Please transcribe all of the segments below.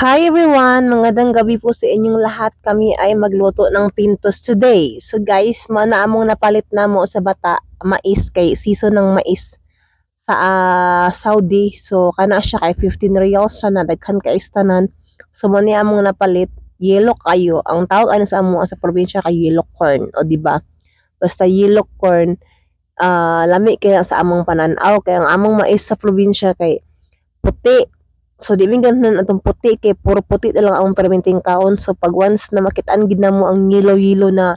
Hi everyone! Magandang gabi po sa inyong lahat. Kami ay magluto ng pintos today. So guys, mana among napalit na mo sa bata mais kay season ng mais sa ah, Saudi. So kana siya kay 15 reals siya na daghan kay istanan. So mo napalit yellow kayo. Ang tawag ano sa amo sa probinsya kay yellow corn, o di ba? Basta yellow corn ah lami kaya sa among pananaw kay ang among mais sa probinsya kay puti So di ganahan atong puti kay puro puti na lang ang permenting kaon. So pag once na makitaan gid namo ang yellow-yellow na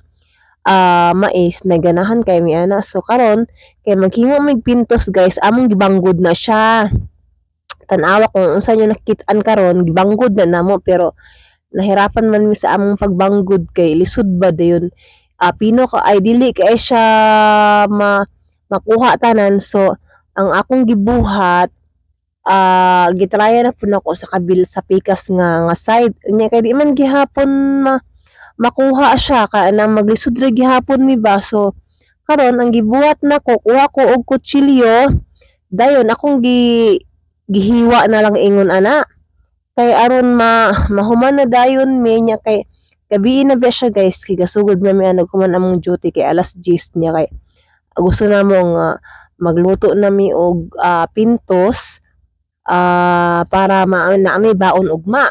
ah mais na ganahan kay mi ana. So karon kay maghimo mig pintos guys, among gibanggod na siya. Tan-awa kung unsa nyo nakitaan karon, gibanggod na namo pero nahirapan man mi sa among pagbanggod kay lisod ba dayon. Ah pino ka ay dili kay siya ma makuha tanan. So ang akong gibuhat ah gitraya na pud nako sa kabil sa pikas nga nga side. Unya kay di man gihapon ma makuha siya kay nang maglisod ra gihapon mi ba. So karon ang gibuhat nako kuha ko og kutsilyo. Dayon akong gi gihiwa na lang ingon ana kay aron ma mahuman na dayon mi. Nya kay gabi na ba siya guys? Kay gasugod na mi ano kuman among duty kay alas 10 niya kay gusto na mo nga magluto na mi og ah, pintos ah para ma na may baon ugma.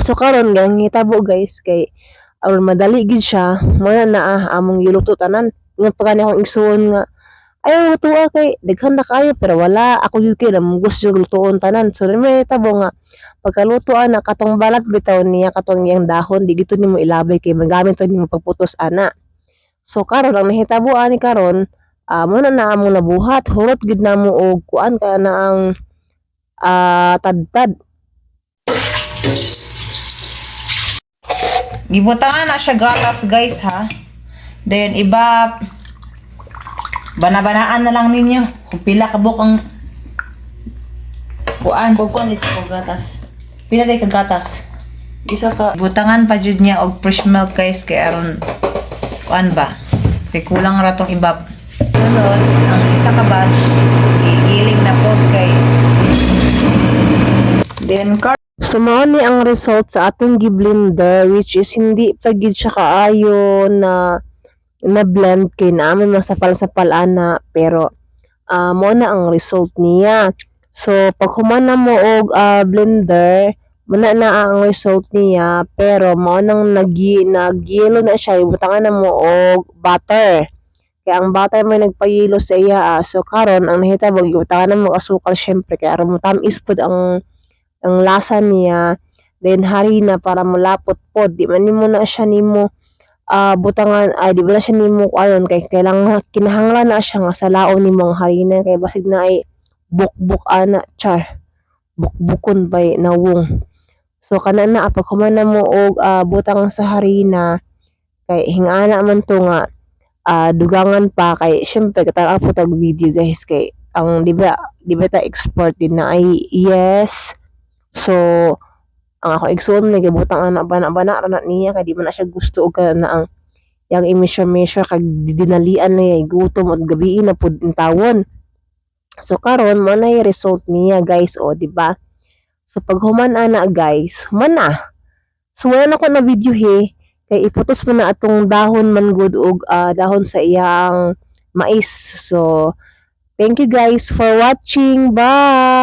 So karon gang hitabo guys kay aron madali gid siya mo na naa among giluto tanan. Nga pa kani akong igsuon nga ayaw lutoa kay daghan na kayo pero wala ako gyud kay namang gusto lutoon tanan. So may tabo nga pagkaluto ana katong balat bitaw niya katong iyang dahon di gito nimo ilabay kay magamit to nimo pagputos ana. So karon ang nahitabo ani karon ah mo na na among nabuhat hulot gid namo og kuan kaya na ang ah tadtad. Gibutangan na siya gatas guys ha. Then iba banabanaan na lang ninyo kung pila ka bukang kuan Kukuan ito ko gatas. pila day ka gatas. Isa ka. Butangan pa jud niya og fresh milk guys kay aron kuan ba. Kay kulang ra tong ibab. Sunod, ang isa ka batch igiling na pod kay Then car So mao ni ang result sa atong gi-blender which is hindi pa gid siya kaayo na na blend kay naamay masapal-sapal ana pero ah mao na ang result niya. So pag human na mo og ah, blender muna na ang result niya pero mao nang nagi nagyelo na siya ibutangan na mo og butter. Kaya ang butter may nagpayelo sa iya ah. So karon ang nahitabo ibutangan na mo asukal syempre kaya aron mo tamis pud ang ang lasa niya then harina para mulapot pod di man nimo na siya nimo ah butangan ay di ba na siya nimo ayon kay kailangan kinahanglan na siya nga sa laon nimo ang harina kay basig na ay bukbuk ana char bukbukon bay nawong so kana na pag human na mo og ah, butang sa harina kay hingana man to nga ah, dugangan pa kay syempre katara po tag video guys kay ang di ba di ba ta export din na ay yes So, ang ako igsoon na gibutang ana bana-bana ra na niya kay di man siya gusto og na ang yang i-measure-measure kag dinalian na niya gutom at gabi na pud tawon. So karon mo na result niya guys o di ba? So pag human ana guys, human na. So wala na ko na video he kay iputos mo na atong dahon man good og ah, dahon sa iyang mais. So thank you guys for watching. Bye.